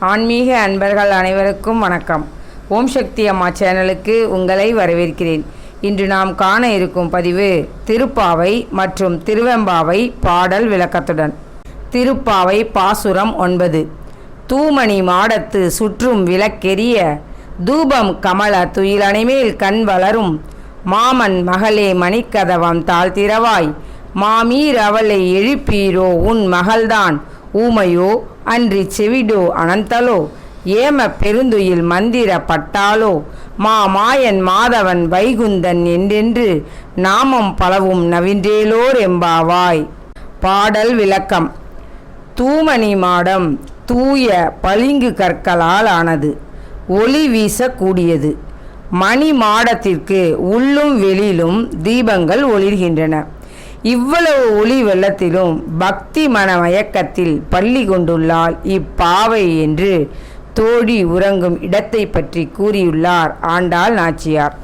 ஆன்மீக அன்பர்கள் அனைவருக்கும் வணக்கம். ஓம் சக்தி அம்மா சேனலுக்கு உங்களை வரவேற்கிறேன். இன்று நாம் காண இருக்கும் பதிவு திருப்பாவை மற்றும் திருவெம்பாவை பாடல் விளக்கத்துடன். திருப்பாவை பாசுரம் ஒன்பது. தூமணி மாடத்து சுற்றும் விளக்கெரிய தூபம் கமல துயிலணைமேல் கண் வளரும் மாமன் மகளே மணிக்கதவம் தாழ்த்திரவாய். மாமீர் அவளை எழுப்பீரோ உன் மகள்தான். ஊமையோ அன்றி செவிடோ அனந்தலோ? ஏம பெருந்துயில் மந்திர பட்டாலோ மா மாயன் மாதவன் வைகுந்தன் என்றென்று நாமம் பலவும் நவின்றேலோர் எம்பாவாய். பாடல் விளக்கம். தூமணி மாடம் தூய பளிங்கு கற்களால் ஆனது. ஒளி வீசக்கூடியது மணி மாடத்திற்கு உள்ளும் வெளியிலும் தீபங்கள் ஒளிர்கின்றன. இவ்வளவு ஒளி வெள்ளத்திலும் பக்தி மன மயக்கத்தில் பள்ளி கொண்டுள்ளாள் இப்பாவை என்று தோழி உறங்கும் இடத்தை பற்றி கூறியுள்ளார் ஆண்டாள் நாச்சியார்.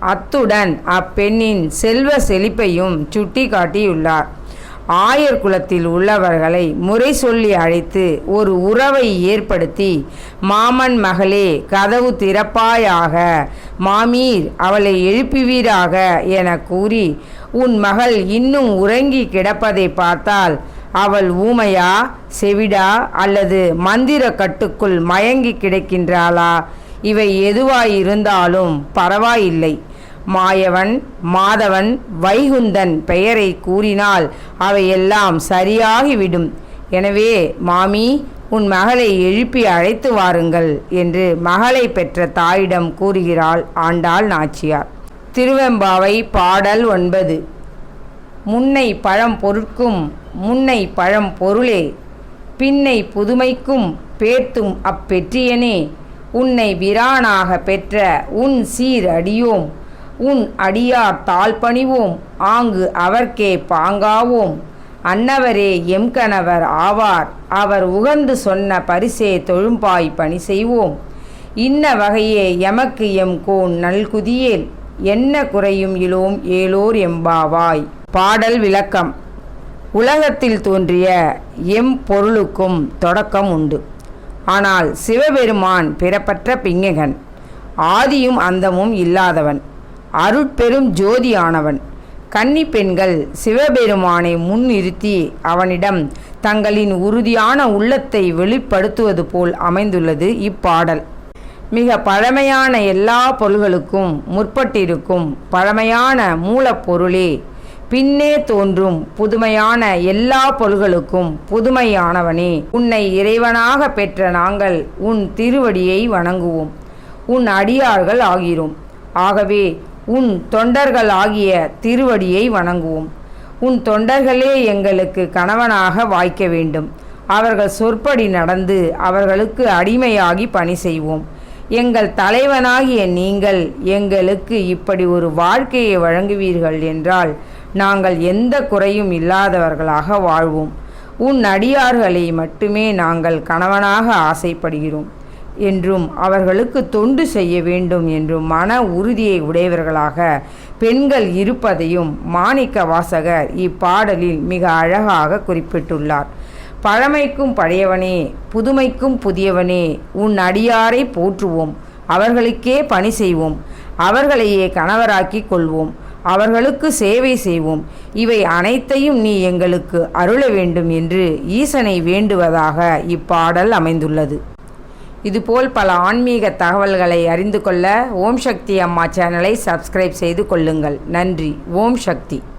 அத்துடன் அப்பெண்ணின் செல்வ செழிப்பையும் சுட்டி காட்டியுள்ளார் ஆயர் குலத்தில் உள்ளவர்களை முறை சொல்லி அழைத்து ஒரு உறவை ஏற்படுத்தி மாமன் மகளே கதவு திறப்பாயாக மாமீர் அவளை எழுப்புவீராக என கூறி உன் மகள் இன்னும் உறங்கி கிடப்பதை பார்த்தால் அவள் ஊமையா செவிடா அல்லது மந்திர கட்டுக்குள் மயங்கி கிடக்கின்றாளா? இவை எதுவாயிருந்தாலும் பரவாயில்லை. மாயவன் மாதவன் வைகுந்தன் பெயரை கூறினால் அவையெல்லாம் சரியாகிவிடும். எனவே மாமி உன் மகளை எழுப்பி அழைத்து வாருங்கள் என்று மகளை பெற்ற தாயிடம் கூறுகிறாள் ஆண்டாள் நாச்சியார். திருவெம்பாவை பாடல் ஒன்பது. முன்னை பழம் பொருட்கும் முன்னை பழம் பொருளே. பின்னை புதுமைக்கும் பேர்த்தும் அப்பெற்றியனே. உன்னை விரானாக பெற்ற உன் சீர் அடியோம். உன் அடியார் தாழ் பணிவோம் ஆங்கு அவர்க்கே பாங்காவோம். அன்னவரே எம் கணவர் ஆவார். அவர் உகந்து சொன்ன பரிசே தொழும்பாய் பணி செய்வோம். இன்ன வகையே எமக்கு எம் கோன் நல்குதியேல். என்ன குறையும் இலோம் ஏலோர் எம்பாவாய். பாடல் விளக்கம். உலகத்தில் தோன்றிய எம் பொருளுக்கும் தொடக்கம் உண்டு. ஆனால் சிவபெருமான் பிறப்பற்ற பிங்ககன். ஆதியும் அந்தமும் இல்லாதவன். அருட்பெரும் ஜோதியானவன். கன்னி பெண்கள் சிவபெருமானை முன்னிறுத்தி அவனிடம் தங்களின் உறுதியான உள்ளத்தை வெளிப்படுத்துவது போல் அமைந்துள்ளது இப்பாடல். மிக பழமையான எல்லா பொருள்களுக்கும் முற்பட்டிருக்கும் பழமையான மூலப்பொருளே. பின்னே தோன்றும் புதுமையான எல்லா பொருள்களுக்கும் புதுமையானவனே. உன்னை இறைவனாக பெற்ற நாங்கள் உன் திருவடியை வணங்குவோம். உன் அடியார்கள் ஆகிறோம். ஆகவே உன் தொண்டர்கள் ஆகிய திருவடியை வணங்குவோம். உன் தொண்டர்களே எங்களுக்கு கணவனாக வாய்க்க வேண்டும். அவர்கள் சொற்படி நடந்து அவர்களுக்கு அடிமையாகி பணி செய்வோம். எங்கள் தலைவனாகிய நீங்கள் எங்களுக்கு இப்படி ஒரு வாழ்க்கையை வழங்குவீர்கள் என்றால் நாங்கள் எந்த குறையும் இல்லாதவர்களாக வாழ்வோம். உன் அடியார்களை மட்டுமே நாங்கள் கணவனாக ஆசைப்படுகிறோம். என்றும் அவர்களுக்கு தொண்டு செய்ய வேண்டும் என்றும் மன உறுதியை உடையவர்களாக பெண்கள் இருப்பதையும் மாணிக்க வாசகர் இப்பாடலில் மிக அழகாக குறிப்பிட்டுள்ளார். பழமைக்கும் பழையவனே புதுமைக்கும் புதியவனே உன் அடியாரை போற்றுவோம் அவர்களுக்கே பணி செய்வோம் அவர்களையே கணவராக்கி கொள்வோம் அவர்களுக்கு சேவை செய்வோம் இவை அனைத்தையும் நீ எங்களுக்கு அருள வேண்டும் என்று ஈசனை வேண்டுவதாக இப்பாடல் அமைந்துள்ளது. இதுபோல் பல ஆன்மீக தகவல்களை அறிந்து கொள்ள ஓம் சக்தி அம்மா சேனலை சப்ஸ்கிரைப் செய்து கொள்ளுங்கள். நன்றி. ஓம் சக்தி.